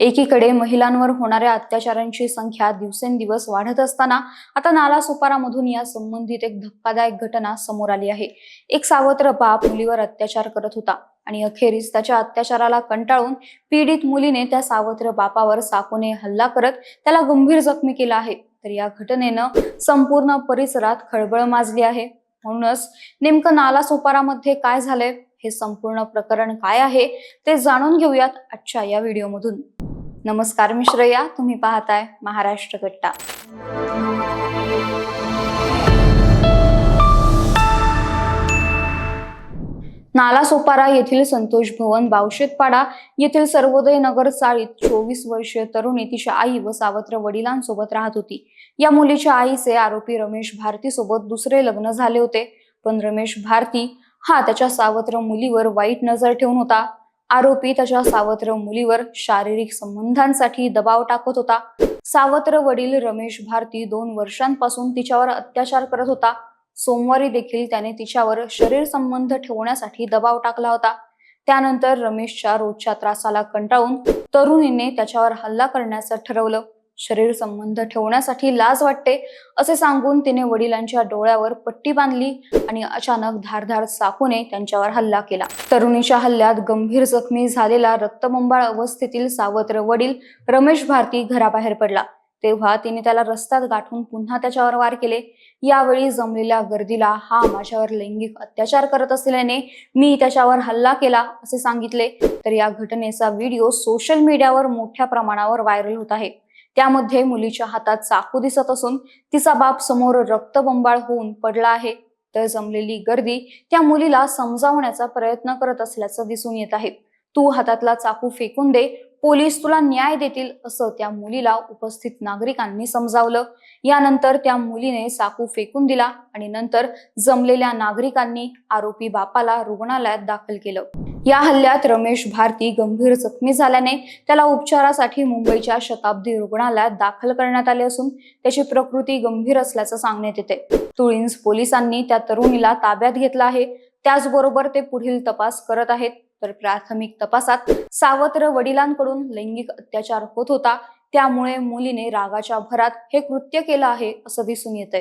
एकीकडे महिलांवर होणाऱ्या अत्याचारांची संख्या दिवसेंदिवस वाढत असताना आता नालासोपारामधून या संबंधित एक धक्कादायक घटना समोर आली आहे. एक सावत्र बाप मुलीवर अत्याचार करत होता आणि अखेरीस त्याच्या अत्याचाराला कंटाळून पीडित मुलीने त्या सावत्र बापावर साकोने हल्ला करत त्याला गंभीर जखमी केला आहे. तर या घटनेनं संपूर्ण परिसरात खळबळ माजली आहे. म्हणूनच नेमकं नालासोपारामध्ये काय झालंय? हे संपूर्ण प्रकरण काय आहे? ते जाणून घेऊयात आजच्या या व्हिडिओमधून. नमस्कार मी श्रेया तुम्ही पाहताय महाराष्ट्र कट्टा नालासोपारा येथील संतोष भवन बावशेतपाडा येथील सर्वोदय नगर चाळीत चोवीस वर्षीय तरुणी तिच्या आई व सावत्र वडिलांसोबत राहत होती. या मुलीच्या आईचे आरोपी रमेश भारती सोबत दुसरे लग्न झाले होते. पण रमेश भारती हा त्याच्या सावत्र मुलीवर वाईट नजर ठेवून होता. आरोपी त्याच्या सावत्र मुलीवर शारीरिक संबंधांसाठी दबाव टाकत होता. सावत्र वडील रमेश भारती दोन वर्षांपासून तिच्यावर अत्याचार करत होता. सोमवारी देखील त्याने तिच्यावर शरीर संबंध ठेवण्यासाठी दबाव टाकला होता. त्यानंतर रमेशच्या रोजच्या त्रासाला कंटाळून तरुणीने त्याच्यावर हल्ला करण्याचं ठरवलं. शरीर संबंध ठेवण्यासाठी लाज वाटते असे सांगून तिने वडिलांच्या डोळ्यावर पट्टी बांधली आणि अचानक धारधार चाकूने त्यांच्यावर हल्ला केला. तरुणीच्या हल्ल्यात गंभीर जखमी झालेला रक्तबंबाळ अवस्थेतील सावत्र वडील रमेश भारती घराबाहेर पडला. तेव्हा तिने त्याला रस्त्यात गाठून पुन्हा त्याच्यावर वार केले. यावेळी जमलेल्या गर्दीला हा माझ्यावर लैंगिक अत्याचार करत असल्याने मी त्याच्यावर हल्ला केला असे सांगितले. तर या घटनेचा व्हिडिओ सोशल मीडियावर मोठ्या प्रमाणावर व्हायरल होत आहे. त्यामध्ये मुलीच्या हातात चाकू दिसत असून तिचा बाप समोर रक्तबंबाळ होऊन पडला आहे. तर जमलेली गर्दी त्या मुलीला समजावण्याचा प्रयत्न करत असल्याचं दिसून येत आहे. तू हातातला चाकू फेकून दे पोलीस तुला न्याय देतील असं त्या मुलीला उपस्थित नागरिकांनी समजावलं. यानंतर त्या मुलीने चाकू फेकून दिला आणि नंतर जमलेल्या नागरिकांनी आरोपी बापाला रुग्णालयात दाखल केलं. या हल्ल्यात रमेश भारती गंभीर जखमी झाल्याने त्याला उपचारासाठी मुंबईच्या शताब्दी रुग्णालयात दाखल करण्यात आले असून त्याची प्रकृती गंभीर असल्याचं सांगण्यात येते. तुळींज पोलिसांनी त्या तरुणीला ताब्यात घेतलं आहे. त्याचबरोबर ते पुढील तपास करत आहेत. तर प्राथमिक तपासात सावत्र वडिलांकडून लैंगिक अत्याचार होत होता. त्यामुळे मुलीने रागाच्या भरात हे कृत्य केलं आहे असं दिसून येत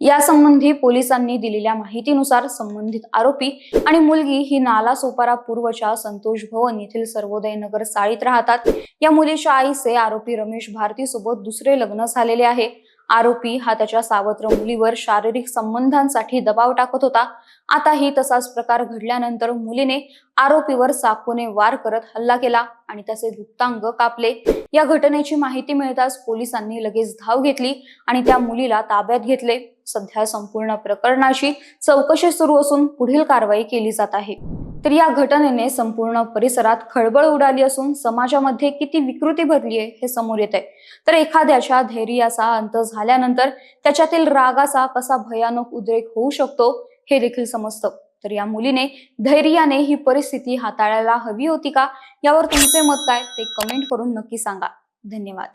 यासंबंधी पोलिसांनी दिलेल्या माहितीनुसार संबंधित आरोपी आणि मुलगी ही नाला सोपारा पूर्वच्या संतोष भवन येथील सर्वोदय नगर साळीत राहतात. या मुलीच्या आईचे आरोपी रमेश भारती सोबत दुसरे लग्न झालेले आहे. आरोपी हा त्याच्या सावत्र मुलीवर शारीरिक संबंधांसाठी दबाव टाकत होता. आताही तसाच प्रकार घडल्यानंतर मुलीने आरोपीवर चाकूने वार करत हल्ला केला आणि त्याचे गुप्तांग कापले. या घटनेची माहिती मिळताच पोलिसांनी लगेच धाव घेतली आणि त्या मुलीला ताब्यात घेतले. सध्या संपूर्ण प्रकरणाची चौकशी सुरू असून पुढील कारवाई केली जात आहे. तर या घटनेने संपूर्ण परिसरात खळबळ उडाली असून समाजामध्ये किती विकृती भरली आहे हे समोर येत आहे तर एखाद्याच्या धैर्याचा अंत झाल्यानंतर त्याच्यातील रागाचा कसा भयानक उद्रेक होऊ शकतो हे देखील समजतं. तर या मुलीने धैर्याने ही परिस्थिती हाताळायला हवी होती का? यावर तुमचे मत काय? ते कमेंट करून नक्की सांगा. धन्यवाद.